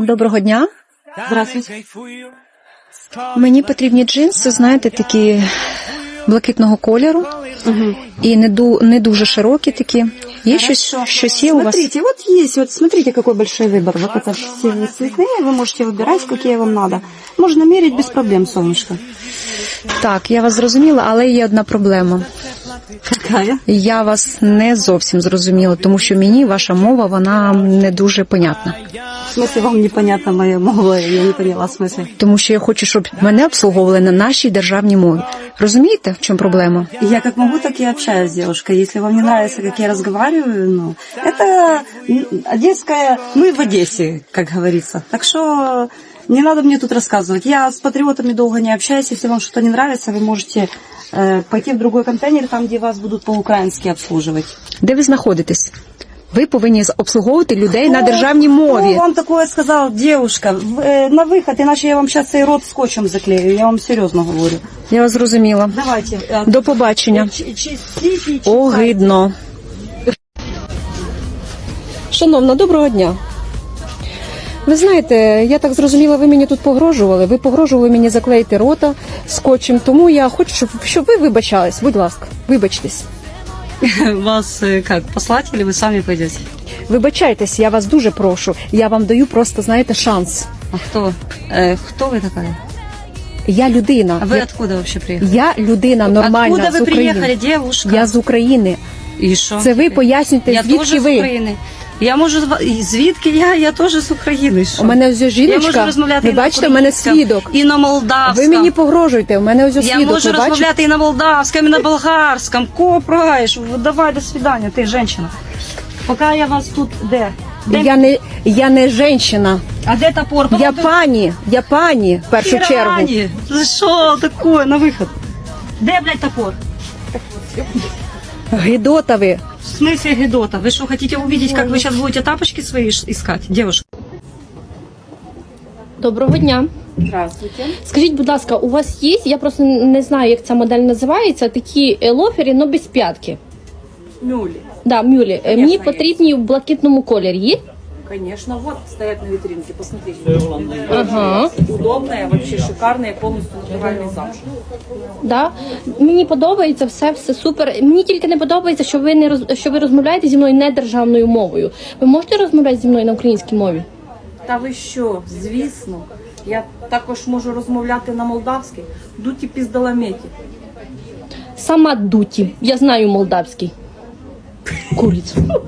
Доброго дня. Здравствуйте. Кайфую. Мені потрібні джинси, знаєте, такі блакитного кольору і не, ду, не дуже широкі такі. Є щось, щось є у вас? Смотрите, вот есть, вот смотрите, какой большой выбор. Вот это все цветные, вы можете выбирать, какие вам надо. Можно мерить без проблем, солнышко. Так, я вас зрозуміла, але є одна проблема. Какая? Я вас не зовсім зрозуміла, тому що мені ваша мова вона не дуже понятна. В смысле, вам непонятна моя мова, я не поняла в смысле. Тому що я хочу, щоб мене обслуговували на нашій державній мові. Розумієте, в чому проблема? Я как могу, так и общаюсь с девушкой. Если вам не нравится, как я разговариваю, ну, это м, одесская, мы в Одессе, как говорится. Так что не надо мне тут рассказывать. Я с патриотами долго не общаюсь. Если вам что-то не нравится, вы можете э, пойти в другой контейнер, там, где вас будут по-украински обслуживать. Де ви знаходитесь? Ви повинні обслуговувати людей на державній Кто мові. вам такое сказал, девушка? В- э, на выход, иначе я вам сейчас и рот скотчем заклею. Я вам серьезно говорю. Я вас зрозуміла. Давайте. э, До побачення. чи- чистите, читайте. Огидно. Шановна, доброго дня. Ви знаєте, я так зрозуміла, ви мені тут погрожували. Ви погрожували мені заклеїти рота скотчем, тому я хочу, щоб, щоб ви вибачались. Будь ласка, вибачтесь. Вас э, как, послать или вы сами пойдете? Вибачайтесь, я вас дуже прошу. Я вам даю просто, знаєте, шанс. А кто? Э, кто вы такая? Я людина. А вы я, откуда вообще приехали? я людина нормальна откуда з вы України. приехали, девушка? Я з України. І що? Це ви пояснюєте, я звідки теж з ви. України. Я можу звідки я? Я теж з України. Що? У мене ось я можу розмовляти Ви бачите, у мене свідок. І на молдавському. Ви мені погрожуєте. У мене ось Я можу ви бачите? розмовляти і на молдавському, і на болгарському. Кого праєш? Давай, до свидання, ти жінка. Поки я вас тут де? де? Я не я не женщина. А де топор? Я пані, я пані в першу чергу. Пирані! За що таке на виход? Де, блядь, топор? Гидота ви. В смысле Гедота? Вы что, хотите увидеть, как вы сейчас будете тапочки свои ш- искать, девушка? Доброго дня. Здравствуйте. Скажіть, будь ласка, у вас є? Я просто не знаю, як ця модель називається. Такі е, лофери, але без п'ятки. Мюли. Да, мюлі. Е, Конечно, Мені є. потрібні в блакитному кольорі. Є? Конечно, вот стоят на витринке, посмотрите. Ага. Удобные, вообще шикарные, полностью натуральный замш. Да. Мені подобається все, все супер. Мені тільки не подобається, що ви не роз... що ви розмовляєте зі мною не державною мовою. Ви можете розмовляти зі мною на українській мові? Та ви що, звісно. Я також можу розмовляти на молдавській. Дуті піздаламеті. Сама дуті. Я знаю молдавський. Курицю.